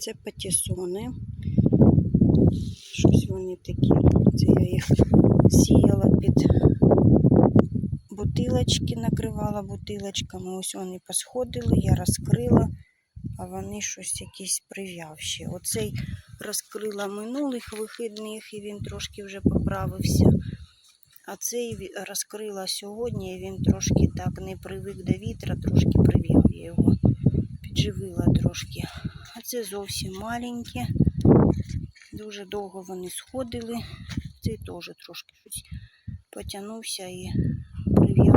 Це патісони. Щось вони такі. Це я їх сіяла під бутилочки, накривала бутилочками. Ось вони посходили, я розкрила, а вони щось якісь прив'явші. Оцей розкрила минулих вихідних і він трошки вже поправився. А цей розкрила сьогодні, і він трошки так не привик до вітра, трошки прив'яв я його. Підживила трошки. Це зовсім маленькі. Дуже довго вони сходили. Цей теж трошки потягнувся і прив'яв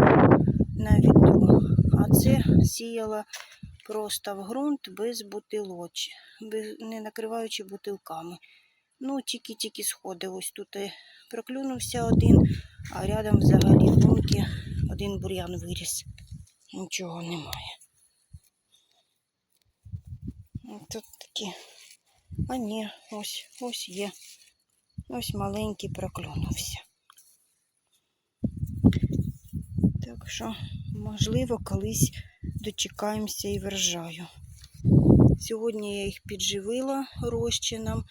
на вітру. А це сіяла просто в ґрунт без бутилоч, не накриваючи бутилками. Ну, тільки-тільки сходив. Ось тут і проклюнувся один, а рядом взагалі лунки один бур'ян виріс. Нічого немає. Тут такі. А ні, ось, ось є. Ось маленький проклюнувся. Так що, можливо, колись дочекаємося і врожаю. Сьогодні я їх підживила розчином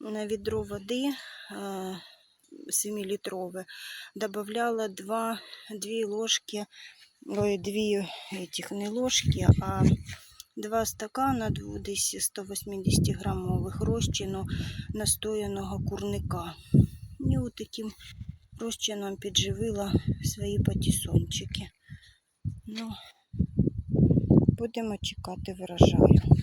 на відро води 7-літрове. Добавляла 2, 2 ложки, ой, 2 этих не ложки, а 2 стакана десь 180 грамових розчину настояного курника. І от таким розчином підживила свої патісончики. Ну, будемо чекати врожаю.